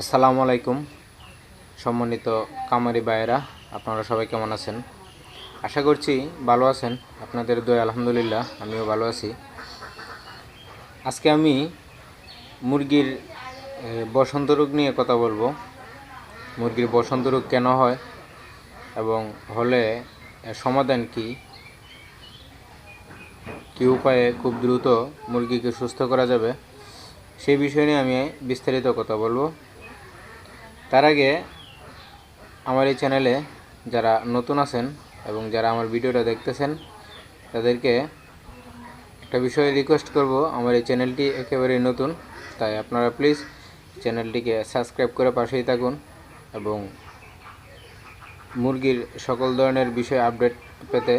আসসালামু আলাইকুম, সম্মানিত কামারি ভাইয়েরা, আপনারা সবাই কেমন আছেন? আশা করছি ভালো আছেন, আপনাদের দয় আলহামদুলিল্লাহ, আমিও ভালো আছি। আজকে আমি মুরগির বসন্ত রোগ নিয়ে কথা বলব। মুরগির বসন্ত রোগ কেন হয় এবং হলে সমাধান কি? কী উপায়ে খুব দ্রুত মুরগিকে সুস্থ করা যাবে? সেই বিষয় নিয়ে আমি বিস্তারিত কথা বলব। তার আগে আমার এই চ্যানেলে যারা নতুন আছেন এবং যারা আমার ভিডিওটা দেখতেছেন, তাদেরকে একটা বিষয়ে রিকোয়েস্ট করব। আমার এই চ্যানেলটি একেবারেই নতুন, তাই আপনারা প্লিজ চ্যানেলটিকে সাবস্ক্রাইব করে পাশেই থাকুন এবং মুরগির সকল ধরনের বিষয় আপডেট পেতে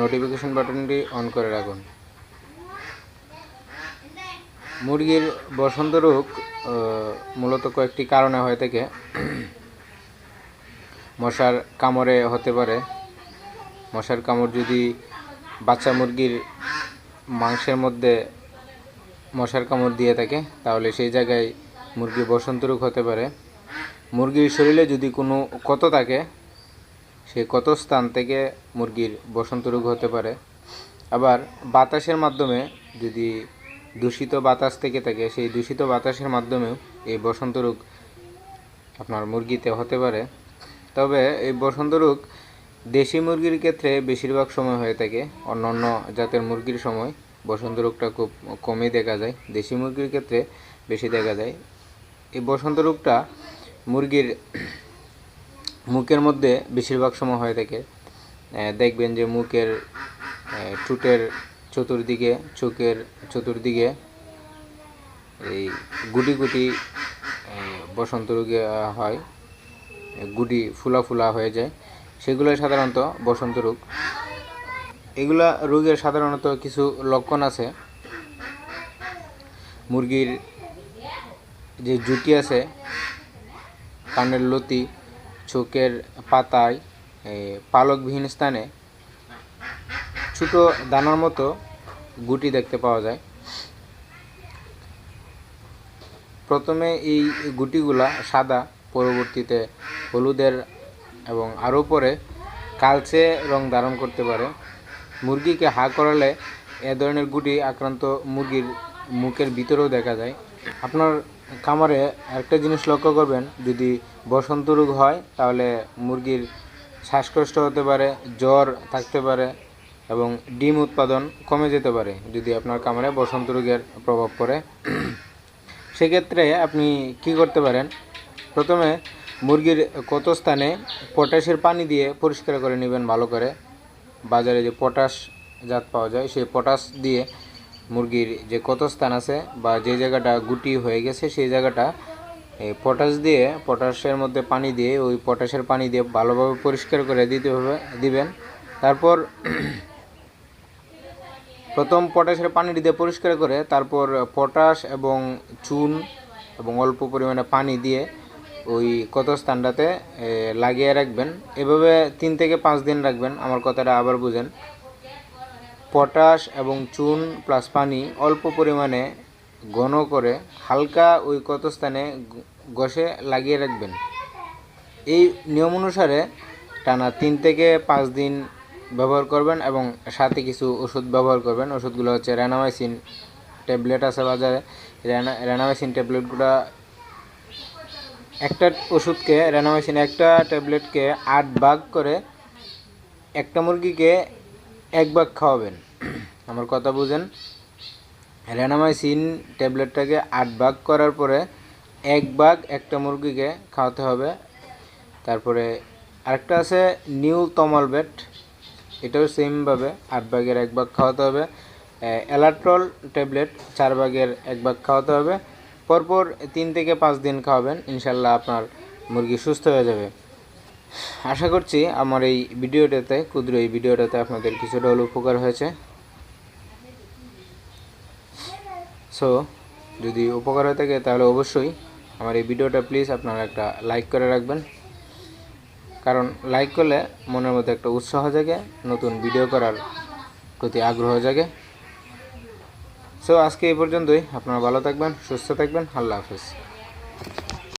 নোটিফিকেশন বাটনটি অন করে রাখুন। মুরগির বসন্ত রোগ মূলত কয়েকটি কারণে হয়ে থাকে মশার কামড়ে হতে পারে। মশার কামড় যদি বাচ্চা মুরগির মাংসের মধ্যে মশার কামড় দিয়ে থাকে, তাহলে সেই জায়গায় মুরগির বসন্ত রোগ হতে পারে। মুরগির শরীরে যদি কোনো ক্ষত থাকে সেই ক্ষত স্থান থেকে মুরগির বসন্ত রোগ হতে পারে। আবার বাতাসের মাধ্যমে যদি দূষিত বাতাস থেকে থাকে, সেই দূষিত বাতাসের মাধ্যমেও এই বসন্ত রোগ আপনার মুরগিতে হতে পারে। তবে এই বসন্ত রোগ দেশি মুরগির ক্ষেত্রে বেশিরভাগ সময় হয়ে থাকে। অন্যান্য জাতের মুরগির সময় বসন্ত রোগটা খুব কমই দেখা যায়। দেশি মুরগির ক্ষেত্রে বেশি দেখা যায়। এই বসন্ত রোগটা মুরগির মুখের মধ্যে বেশিরভাগ সময় হয়ে থাকে। দেখবেন যে মুখের ঠোঁটের চতুর্দিকে চোখের চতুর্দিকে এই গুটি গুটি বসন্ত রোগে হয়। গুটি ফুলা ফুলা হয়ে যায়। সেগুলো সাধারণত বসন্ত রোগ। এগুলা রোগের সাধারণত কিছু লক্ষণ আছে। মুরগির যে জুটি আছে, কানের লতি, চোখের পাতায় পালকবিহীন স্থানে ছোটো দানার মতো গুটি দেখতে পাওয়া যায়। প্রথমে এই গুটিগুলা সাদা, পরবর্তীতে হলুদের এবং আরও পরে কালচে রং ধারণ করতে পারে। মুরগিকে হা করালে এ ধরনের গুটি আক্রান্ত মুরগির মুখের ভিতরেও দেখা যায়। আপনার খামারে একটা জিনিস লক্ষ্য করবেন, যদি বসন্ত রোগ হয় তাহলে মুরগির শ্বাসকষ্ট হতে পারে, জ্বর থাকতে পারে এবং ডিম উৎপাদন কমে যেতে পারে যদি আপনার খামারে বসন্ত রোগের প্রভাব পড়ে। সেক্ষেত্রে আপনি কি করতে পারেন? প্রথমে মুরগির কত স্থানে পটাশের পানি দিয়ে পরিষ্কার করে নেবেন ভালো করে। বাজারে যে পটাশ জাত পাওয়া যায়, সেই পটাশ দিয়ে মুরগির যে কত স্থান আছে বা যে জায়গাটা গুটি হয়ে গেছে, সেই জায়গাটা এই পটাশ দিয়ে, পটাশের মধ্যে পানি দিয়ে, ওই পটাশের পানি দিয়ে ভালোভাবে পরিষ্কার করে দিতে হবে, দিবেন। তারপর প্রথম পটাশের পানিটি দিয়ে পরিষ্কার করে তারপর পটাশ এবং চুন এবং অল্প পরিমাণে পানি দিয়ে ওই কত স্থানটাতে লাগিয়ে রাখবেন। এভাবে তিন থেকে পাঁচ দিন রাখবেন। আমার কথাটা আবার বুঝেন। পটাশ এবং চুন প্লাস পানি অল্প পরিমাণে ঘন করে হালকা ওই কত স্থানে গ- ঘষে লাগিয়ে রাখবেন। এই নিয়ম অনুসারে টানা তিন থেকে পাঁচ দিন ব্যবহার করবেন এবং সাথে কিছু ওষুধ ব্যবহার করবেন। ওষুধগুলো হচ্ছে র্যানামাইসিন ট্যাবলেট আছে বাজারে। র্যানা র্যানামাইসিন ট্যাবলেটগুলো একটা ওষুধকে র্যানামাইসিন একটা ট্যাবলেটকে আট ভাগ করে একটা মুরগিকে এক ভাগ খাওয়াবেন। আমার কথা বুঝেন? র্যানামাইসিন ট্যাবলেটটাকে আট ভাগ করার পরে এক ভাগ একটা মুরগিকে খাওয়াতে হবে। তারপরে আরেকটা আছে নিউ তমালবেট এটাও সেমভাবে আট ভাগের এক ভাগ খাওয়াতে হবে। অ্যালাট্রল ট্যাবলেট চার ভাগের এক ভাগ খাওয়াতে হবে। পরপর তিন থেকে পাঁচ দিন খাওয়াবেন, ইনশাল্লাহ আপনার মুরগি সুস্থ হয়ে যাবে। আশা করছি আমার এই ভিডিওটাতে, ক্ষুদ্র এই ভিডিওটাতে আপনাদের কিছুটা হলেও উপকার হয়েছে। সো যদি উপকার হয়ে থাকে তাহলে অবশ্যই আমার এই ভিডিওটা প্লিজ আপনারা একটা লাইক করে রাখবেন। কারণ লাইক করলে মনের মধ্যে একটা উৎসাহ জাগে, নতুন ভিডিও করার প্রতি আগ্রহ জাগে। সো আজকে এই পর্যন্তই। আপনারা ভালো থাকবেন, সুস্থ থাকবেন। আল্লাহ হাফেজ।